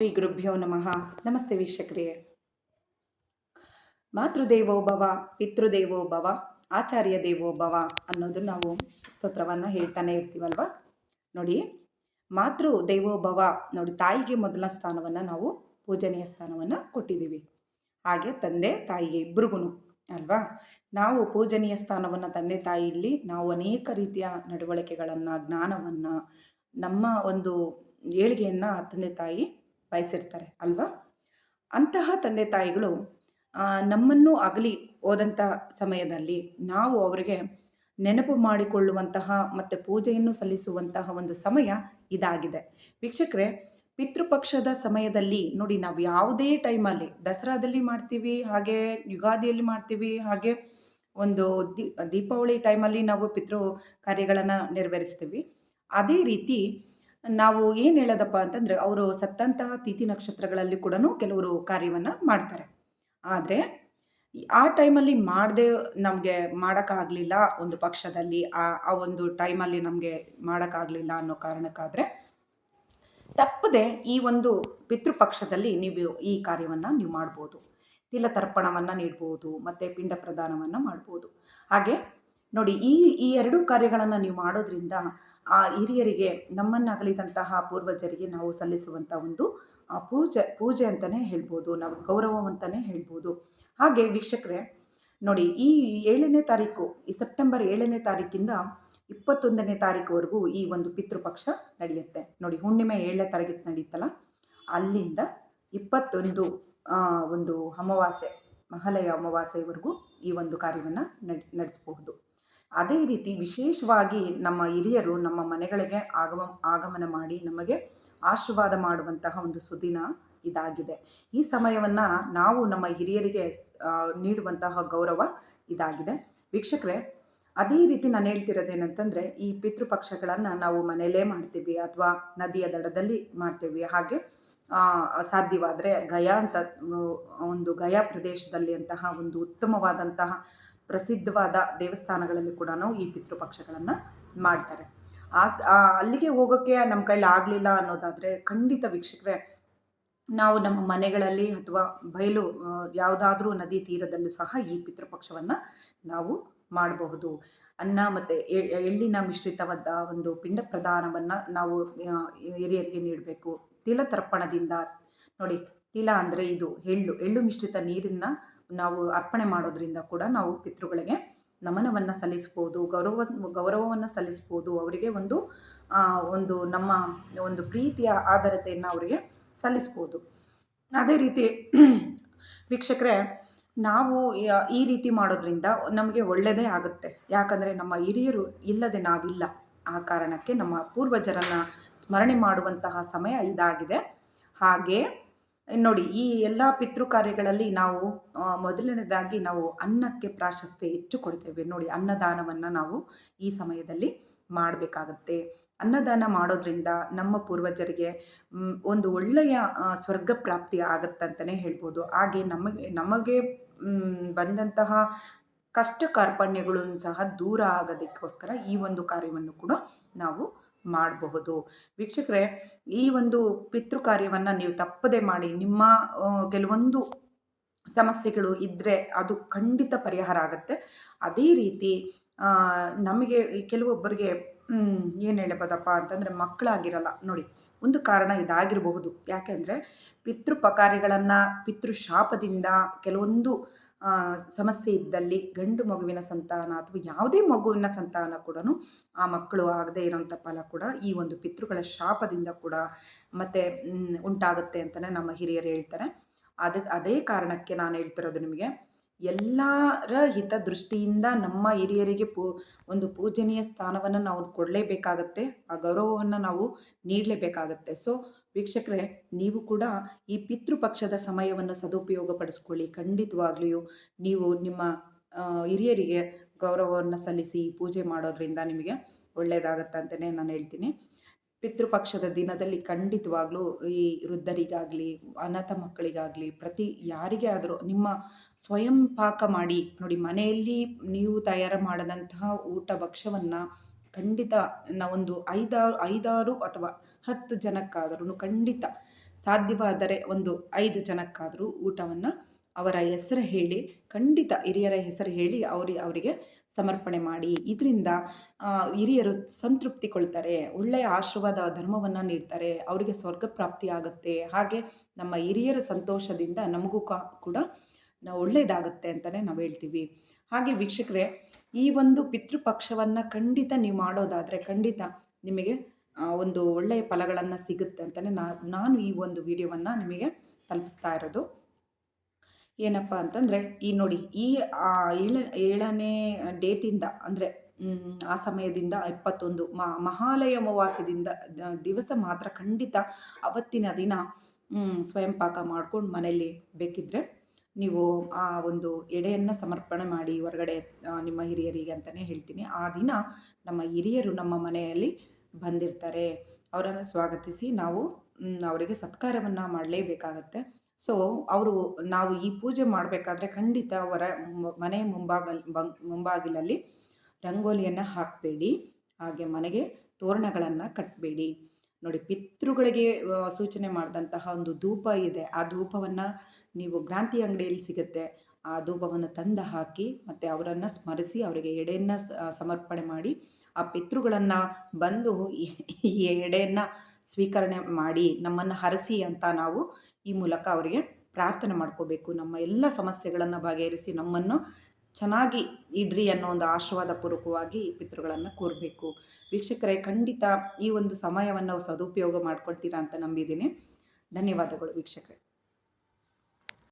ಶ್ರೀ ಗುರುಭ್ಯೋ ನಮಃ. ನಮಸ್ತೆ ವೀಕ್ಷಕರೇ. ಮಾತೃದೇವೋ ಭವ, ಪಿತೃದೇವೋ ಭವ ಆಚಾರ್ಯ ದೇವೋ ಭವ ಅನ್ನೋದು ನಾವು ಸ್ತೋತ್ರವನ್ನು ಹೇಳ್ತಾನೆ ಇರ್ತೀವಲ್ವ? ನೋಡಿ ಮಾತೃ ದೇವೋ ಭವ ನೋಡಿ ತಾಯಿಗೆ ಮೊದಲ ಸ್ಥಾನವನ್ನು ನಾವು ಪೂಜನೀಯ ಸ್ಥಾನವನ್ನು ಕೊಟ್ಟಿದ್ದೀವಿ. ಹಾಗೆ ತಂದೆ ತಾಯಿಗೆ ಇಬ್ಬರಿಗೂ ಅಲ್ವಾ? ನಾವು ಪೂಜನೀಯ ಸ್ಥಾನವನ್ನು ತಂದೆ ತಾಯಿಯಲ್ಲಿ ನಾವು ಅನೇಕ ರೀತಿಯ ನಡವಳಿಕೆಗಳನ್ನು, ಜ್ಞಾನವನ್ನು, ನಮ್ಮ ಒಂದು ಏಳಿಗೆಯನ್ನು ತಂದೆ ತಾಯಿ ಬಯಸಿರ್ತಾರೆ, ಅಲ್ವಾ? ಅಂತಹ ತಂದೆ ತಾಯಿಗಳು ನಮ್ಮನ್ನು ಅಗಲಿ ಹೋದಂಥ ಸಮಯದಲ್ಲಿ ನಾವು ಅವರಿಗೆ ನೆನಪು ಮಾಡಿಕೊಳ್ಳುವಂತಹ ಮತ್ತು ಪೂಜೆಯನ್ನು ಸಲ್ಲಿಸುವಂತಹ ಒಂದು ಸಮಯ ಇದಾಗಿದೆ. ವೀಕ್ಷಕರೇ, ಪಿತೃಪಕ್ಷದ ಸಮಯದಲ್ಲಿ ನೋಡಿ ನಾವು ಯಾವುದೇ ಟೈಮಲ್ಲಿ ದಸರಾದಲ್ಲಿ ಮಾಡ್ತೀವಿ, ಹಾಗೆ ಯುಗಾದಿಯಲ್ಲಿ ಮಾಡ್ತೀವಿ, ಹಾಗೆ ಒಂದು ದೀಪಾವಳಿ ಟೈಮಲ್ಲಿ ನಾವು ಪಿತೃ ಕಾರ್ಯಗಳನ್ನು ನೆರವೇರಿಸ್ತೀವಿ. ಅದೇ ರೀತಿ ನಾವು ಏನು ಹೇಳೋದಪ್ಪ ಅಂತಂದರೆ, ಅವರು ಸತ್ತಂತಹ ತಿಥಿ ನಕ್ಷತ್ರಗಳಲ್ಲಿ ಕೂಡ ಕೆಲವರು ಕಾರ್ಯವನ್ನು ಮಾಡ್ತಾರೆ. ಆದರೆ ಆ ಟೈಮಲ್ಲಿ ಮಾಡದೆ ನಮಗೆ ಮಾಡೋಕ್ಕಾಗಲಿಲ್ಲ ಒಂದು ಪಕ್ಷದಲ್ಲಿ, ಆ ಆ ಒಂದು ಟೈಮಲ್ಲಿ ನಮಗೆ ಮಾಡೋಕ್ಕಾಗಲಿಲ್ಲ ಅನ್ನೋ ಕಾರಣಕ್ಕಾದರೆ, ತಪ್ಪದೆ ಈ ಒಂದು ಪಿತೃಪಕ್ಷದಲ್ಲಿ ನೀವು ಈ ಕಾರ್ಯವನ್ನು ನೀವು ಮಾಡ್ಬೋದು. ತಿಲತರ್ಪಣವನ್ನು ನೀಡ್ಬೋದು, ಮತ್ತು ಪಿಂಡ ಪ್ರದಾನವನ್ನು ಮಾಡ್ಬೋದು. ಹಾಗೆ ನೋಡಿ, ಈ ಈ ಎರಡೂ ಕಾರ್ಯಗಳನ್ನು ನೀವು ಮಾಡೋದ್ರಿಂದ ಆ ಹಿರಿಯರಿಗೆ ನಮ್ಮನ್ನು ಅಗಲಿದಂತಹ ಪೂರ್ವಜರಿಗೆ ನಾವು ಸಲ್ಲಿಸುವಂಥ ಒಂದು ಪೂಜೆ ಪೂಜೆ ಅಂತಲೇ ಹೇಳ್ಬೋದು, ನಾವು ಗೌರವವಂತಲೇ ಹೇಳ್ಬೋದು. ಹಾಗೆ ವೀಕ್ಷಕರೇ, ನೋಡಿ ಈ ಏಳನೇ ತಾರೀಕು, ಈ ಸೆಪ್ಟೆಂಬರ್ ಏಳನೇ ತಾರೀಕಿಂದ ಇಪ್ಪತ್ತೊಂದನೇ ತಾರೀಕುವರೆಗೂ ಈ ಒಂದು ಪಿತೃಪಕ್ಷ ನಡೆಯುತ್ತೆ. ನೋಡಿ ಹುಣ್ಣಿಮೆ ಏಳನೇ ತಾರೀಕು ನಡೆಯುತ್ತಲ್ಲ ಅಲ್ಲಿಂದ ಇಪ್ಪತ್ತೊಂದು ಒಂದು ಅಮಾವಾಸ್ಯೆ, ಮಹಾಲಯ ಅಮಾವಾಸ್ಯೆವರೆಗೂ ಈ ಒಂದು ಕಾರ್ಯವನ್ನು ನಡ್, ನಡೆಸಬಹುದು. ಅದೇ ರೀತಿ ವಿಶೇಷವಾಗಿ ನಮ್ಮ ಹಿರಿಯರು ನಮ್ಮ ಮನೆಗಳಿಗೆ ಆಗಮ, ಆಗಮನ ಮಾಡಿ ನಮಗೆ ಆಶೀರ್ವಾದ ಮಾಡುವಂತಹ ಒಂದು ಸುದಿನ ಇದಾಗಿದೆ. ಈ ಸಮಯವನ್ನು ನಾವು ನಮ್ಮ ಹಿರಿಯರಿಗೆ ನೀಡುವಂತಹ ಗೌರವ ಇದಾಗಿದೆ. ವೀಕ್ಷಕರೇ, ಅದೇ ರೀತಿ ನಾನು ಹೇಳ್ತಿರೋದೇನಂತಂದರೆ ಈ ಪಿತೃಪಕ್ಷಗಳನ್ನು ನಾವು ಮನೆಯಲ್ಲೇ ಮಾಡ್ತೀವಿ ಅಥವಾ ನದಿಯ ದಡದಲ್ಲಿ ಮಾಡ್ತೀವಿ. ಹಾಗೆ ಸಾಧ್ಯವಾದರೆ ಗಯಾ ಅಂತ, ಒಂದು ಗಯಾ ಪ್ರದೇಶದಲ್ಲಿ ಅಂತಹ ಒಂದು ಉತ್ತಮವಾದಂತಹ ಪ್ರಸಿದ್ಧವಾದ ದೇವಸ್ಥಾನಗಳಲ್ಲಿ ಕೂಡ ಈ ಪಿತೃಪಕ್ಷಗಳನ್ನು ಮಾಡ್ತಾರೆ. ಆ ಅಲ್ಲಿಗೆ ಹೋಗೋಕ್ಕೆ ನಮ್ಮ ಕೈಲಿ ಆಗಲಿಲ್ಲ ಅನ್ನೋದಾದರೆ ಖಂಡಿತ ವೀಕ್ಷಕರೆ, ನಾವು ನಮ್ಮ ಮನೆಗಳಲ್ಲಿ ಅಥವಾ ಬಯಲು ಯಾವುದಾದ್ರೂ ನದಿ ತೀರದಲ್ಲೂ ಸಹ ಈ ಪಿತೃಪಕ್ಷವನ್ನು ನಾವು ಮಾಡಬಹುದು. ಅನ್ನ ಮತ್ತು ಎಳ್ಳಿನ ಮಿಶ್ರಿತವಾದ ಒಂದು ಪಿಂಡ ಪ್ರದಾನವನ್ನು ನಾವು ಹಿರಿಯರಿಗೆ ನೀಡಬೇಕು. ತಿಲ ತರ್ಪಣದಿಂದ, ನೋಡಿ, ತಿಲ ಅಂದರೆ ಇದು ಎಳ್ಳು. ಎಳ್ಳು ಮಿಶ್ರಿತ ನೀರನ್ನು ನಾವು ಅರ್ಪಣೆ ಮಾಡೋದ್ರಿಂದ ಕೂಡ ನಾವು ಪಿತೃಗಳಿಗೆ ನಮನವನ್ನು ಸಲ್ಲಿಸ್ಬೋದು ಗೌರವ ಗೌರವವನ್ನು ಸಲ್ಲಿಸ್ಬೋದು, ಅವರಿಗೆ ಒಂದು ಒಂದು ನಮ್ಮ ಒಂದು ಪ್ರೀತಿಯ ಆಧಾರತೆಯನ್ನು ಅವರಿಗೆ ಸಲ್ಲಿಸ್ಬೋದು. ಅದೇ ರೀತಿ ವೀಕ್ಷಕರೇ, ನಾವು ಈ ರೀತಿ ಮಾಡೋದ್ರಿಂದ ನಮಗೆ ಒಳ್ಳೆಯದೇ ಆಗುತ್ತೆ. ಯಾಕಂದರೆ ನಮ್ಮ ಹಿರಿಯರು ಇಲ್ಲದೆ ನಾವಿಲ್ಲ. ಆ ಕಾರಣಕ್ಕೆ ನಮ್ಮ ಪೂರ್ವಜರನ್ನು ಸ್ಮರಣೆ ಮಾಡುವಂತಹ ಸಮಯ ಇದಾಗಿದೆ. ಹಾಗೆ ನೋಡಿ, ಈ ಎಲ್ಲ ಪಿತೃ ಕಾರ್ಯಗಳಲ್ಲಿ ನಾವು ಮೊದಲನೇದಾಗಿ ನಾವು ಅನ್ನಕ್ಕೆ ಪ್ರಾಶಸ್ತ್ಯ ಹೆಚ್ಚು ಕೊಡ್ತೇವೆ. ನೋಡಿ, ಅನ್ನದಾನವನ್ನು ನಾವು ಈ ಸಮಯದಲ್ಲಿ ಮಾಡಬೇಕಾಗತ್ತೆ. ಅನ್ನದಾನ ಮಾಡೋದ್ರಿಂದ ನಮ್ಮ ಪೂರ್ವಜರಿಗೆ ಒಂದು ಒಳ್ಳೆಯ ಸ್ವರ್ಗ ಪ್ರಾಪ್ತಿ ಆಗುತ್ತಂತಲೇ ಹೇಳ್ಬೋದು. ಹಾಗೆ ನಮಗೆ ನಮಗೆ ಬಂದಂತಹ ಕಷ್ಟ ಕಾರ್ಪಣ್ಯಗಳನ್ನು ಸಹ ದೂರ ಆಗೋದಕ್ಕೋಸ್ಕರ ಈ ಒಂದು ಕಾರ್ಯವನ್ನು ಕೂಡ ನಾವು ಮಾಡಬಹುದು. ವೀಕ್ಷಕರೇ, ಈ ಒಂದು ಪಿತೃ ಕಾರ್ಯವನ್ನು ನೀವು ತಪ್ಪದೆ ಮಾಡಿ, ನಿಮ್ಮ ಕೆಲವೊಂದು ಸಮಸ್ಯೆಗಳು ಇದ್ದರೆ ಅದು ಖಂಡಿತ ಪರಿಹಾರ ಆಗುತ್ತೆ. ಅದೇ ರೀತಿ ನಮಗೆ ಕೆಲವೊಬ್ಬರಿಗೆ ಏನು ಹೇಳ್ಬೋದಪ್ಪ ಅಂತಂದರೆ ಮಕ್ಕಳಾಗಿರಲ್ಲ, ನೋಡಿ, ಒಂದು ಕಾರಣ ಇದಾಗಿರಬಹುದು. ಯಾಕೆಂದರೆ, ಪಿತೃಪಕಾರಿಗಳನ್ನು, ಪಿತೃಶಾಪದಿಂದ ಕೆಲವೊಂದು ಸಮಸ್ಯೆ ಇದ್ದಲ್ಲಿ ಗಂಡು ಮಗುವಿನ ಸಂತಾನ ಅಥವಾ ಯಾವುದೇ ಮಗುವಿನ ಸಂತಾನ ಕೂಡ ಆ ಮಕ್ಕಳು ಆಗದೇ ಇರೋಂಥ ಫಲ ಕೂಡ ಈ ಒಂದು ಪಿತೃಗಳ ಶಾಪದಿಂದ ಕೂಡ ಮತ್ತೆ ಉಂಟಾಗುತ್ತೆ ಅಂತಲೇ ನಮ್ಮ ಹಿರಿಯರು ಹೇಳ್ತಾರೆ. ಅದಕ್ಕೆ ಅದೇ ಕಾರಣಕ್ಕೆ ನಾನು ಹೇಳ್ತಿರೋದು ನಿಮಗೆ. ಎಲ್ಲರ ಹಿತದೃಷ್ಟಿಯಿಂದ ನಮ್ಮ ಹಿರಿಯರಿಗೆ ಪೂ, ಒಂದು ಪೂಜನೀಯ ಸ್ಥಾನವನ್ನು ನಾವು ಕೊಡಲೇಬೇಕಾಗತ್ತೆ, ಆ ಗೌರವವನ್ನು ನಾವು ನೀಡಲೇಬೇಕಾಗತ್ತೆ. ಸೊ ವೀಕ್ಷಕರೇ, ನೀವು ಕೂಡ ಈ ಪಿತೃಪಕ್ಷದ ಸಮಯವನ್ನು ಸದುಪಯೋಗ ಪಡಿಸ್ಕೊಳ್ಳಿ ಖಂಡಿತವಾಗ್ಲಿಯೂ ನೀವು ನಿಮ್ಮ ಹಿರಿಯರಿಗೆ ಗೌರವವನ್ನು ಸಲ್ಲಿಸಿ ಪೂಜೆ ಮಾಡೋದ್ರಿಂದ ನಿಮಗೆ ಒಳ್ಳೆಯದಾಗತ್ತೆ ಅಂತಲೇ ನಾನು ಹೇಳ್ತೀನಿ. ಪಿತೃಪಕ್ಷದ ದಿನದಲ್ಲಿ ಖಂಡಿತವಾಗ್ಲೂ ಈ ವೃದ್ಧರಿಗಾಗಲಿ, ಅನಾಥ ಮಕ್ಕಳಿಗಾಗಲಿ, ಪ್ರತಿ ಯಾರಿಗೆ ಆದರೂ ನಿಮ್ಮ ಸ್ವಯಂ ಪಾಕ ಮಾಡಿ, ನೋಡಿ ಮನೆಯಲ್ಲಿ ನೀವು ತಯಾರು ಮಾಡಿದಂತಹ ಊಟ ಭಕ್ಷ್ಯವನ್ನು ಖಂಡಿತ ಒಂದು ಐದಾರು ಐದಾರು ಅಥವಾ ಹತ್ತು ಜನಕ್ಕಾದರೂ ಖಂಡಿತ ಸಾಧ್ಯವಾದರೆ ಒಂದು ಐದು ಜನಕ್ಕಾದರೂ ಊಟವನ್ನು ಅವರ ಹೆಸರು ಹೇಳಿ, ಖಂಡಿತ ಹಿರಿಯರ ಹೆಸರು ಹೇಳಿ ಅವ್ರಿ, ಅವರಿಗೆ ಸಮರ್ಪಣೆ ಮಾಡಿ. ಇದರಿಂದ ಹಿರಿಯರು ಸಂತೃಪ್ತಿಗೊಳ್ತಾರೆ, ಒಳ್ಳೆಯ ಆಶೀರ್ವಾದ ಧರ್ಮವನ್ನು ನೀಡ್ತಾರೆ, ಅವರಿಗೆ ಸ್ವರ್ಗ ಪ್ರಾಪ್ತಿ ಆಗುತ್ತೆ. ಹಾಗೆ ನಮ್ಮ ಹಿರಿಯರ ಸಂತೋಷದಿಂದ ನಮಗೂ ಕೂಡ ನಾವು ಒಳ್ಳೆಯದಾಗುತ್ತೆ ಅಂತಲೇ ನಾವು ಹೇಳ್ತೀವಿ. ಹಾಗೆ ವೀಕ್ಷಕರೇ, ಈ ಒಂದು ಪಿತೃಪಕ್ಷವನ್ನು ಖಂಡಿತ ನೀವು ಮಾಡೋದಾದರೆ ಖಂಡಿತ ನಿಮಗೆ ಒಂದು ಒಳ್ಳೆಯ ಫಲಗಳನ್ನು ಸಿಗುತ್ತೆ ಅಂತಲೇ ನಾನು ಈ ಒಂದು ವಿಡಿಯೋವನ್ನು ನಿಮಗೆ ತಲುಪಿಸ್ತಾ ಇರೋದು. ಏನಪ್ಪ ಅಂತಂದರೆ, ಈ ನೋಡಿ, ಈ ಏಳ ಏಳನೇ ಡೇಟಿಂದ ಅಂದರೆ ಆ ಸಮಯದಿಂದ ಇಪ್ಪತ್ತೊಂದು ಮಹಾಲಯ ಅಮಾವಾಸ್ಯದಿಂದ ದಿವಸ ಮಾತ್ರ ಖಂಡಿತ ಅವತ್ತಿನ ದಿನ ಸ್ವಯಂ ಪಾಕ ಮಾಡ್ಕೊಂಡು ಮನೆಯಲ್ಲಿ ಬೇಕಿದ್ದರೆ ನೀವು ಆ ಒಂದು ಎಡೆಯನ್ನು ಸಮರ್ಪಣೆ ಮಾಡಿ, ಹೊರಗಡೆ ನಿಮ್ಮ ಹಿರಿಯರಿಗೆ ಅಂತಲೇ ಹೇಳ್ತೀನಿ. ಆ ದಿನ ನಮ್ಮ ಹಿರಿಯರು ನಮ್ಮ ಮನೆಯಲ್ಲಿ ಬಂದಿರ್ತಾರೆ. ಅವರನ್ನು ಸ್ವಾಗತಿಸಿ ನಾವು ಅವರಿಗೆ ಸತ್ಕಾರವನ್ನು ಮಾಡಲೇಬೇಕಾಗತ್ತೆ. ಸೊ ಅವರು ನಾವು ಈ ಪೂಜೆ ಮಾಡಬೇಕಾದ್ರೆ ಖಂಡಿತ ಅವರ ಮನೆ ಮುಂಭಾಗಲ್ ಮುಂಬಾಗಿಲಲ್ಲಿ ರಂಗೋಲಿಯನ್ನು ಹಾಕಬೇಡಿ. ಹಾಗೆ ಮನೆಗೆ ತೋರಣಗಳನ್ನು ಕಟ್ಟಬೇಡಿ ನೋಡಿ, ಪಿತೃಗಳಿಗೆ ಸೂಚನೆ ಮಾಡಿದಂತಹ ಒಂದು ಧೂಪ ಇದೆ. ಆ ಧೂಪವನ್ನು ನೀವು ಕ್ರಾಂತಿ ಅಂಗಡಿಯಲ್ಲಿ ಸಿಗುತ್ತೆ. ಆ ಧೂಪವನ್ನು ತಂದು ಹಾಕಿ ಮತ್ತು ಅವರನ್ನು ಸ್ಮರಿಸಿ ಅವರಿಗೆ ಎಡೆಯನ್ನು ಸಮರ್ಪಣೆ ಮಾಡಿ ಆ ಪಿತೃಗಳನ್ನು ಬಂದು ಈ ಎಡೆಯನ್ನು ಸ್ವೀಕರಣೆ ಮಾಡಿ ನಮ್ಮನ್ನು ಹರಸಿ ಅಂತ ನಾವು ಈ ಮೂಲಕ ಅವರಿಗೆ ಪ್ರಾರ್ಥನೆ ಮಾಡ್ಕೋಬೇಕು. ನಮ್ಮ ಎಲ್ಲ ಸಮಸ್ಯೆಗಳನ್ನು ಬಗೆಹರಿಸಿ ನಮ್ಮನ್ನು ಚೆನ್ನಾಗಿ ಇಡ್ರಿ ಅನ್ನೋ ಒಂದು ಆಶೀರ್ವಾದ ಪೂರ್ವಕವಾಗಿ ಪಿತೃಗಳನ್ನು ಕೋರಬೇಕು. ವೀಕ್ಷಕರೇ, ಖಂಡಿತ ಈ ಒಂದು ಸಮಯವನ್ನು ಸದುಪಯೋಗ ಮಾಡ್ಕೊಳ್ತೀರಾ ಅಂತ ನಂಬಿದ್ದೀನಿ. ಧನ್ಯವಾದಗಳು ವೀಕ್ಷಕರೇ.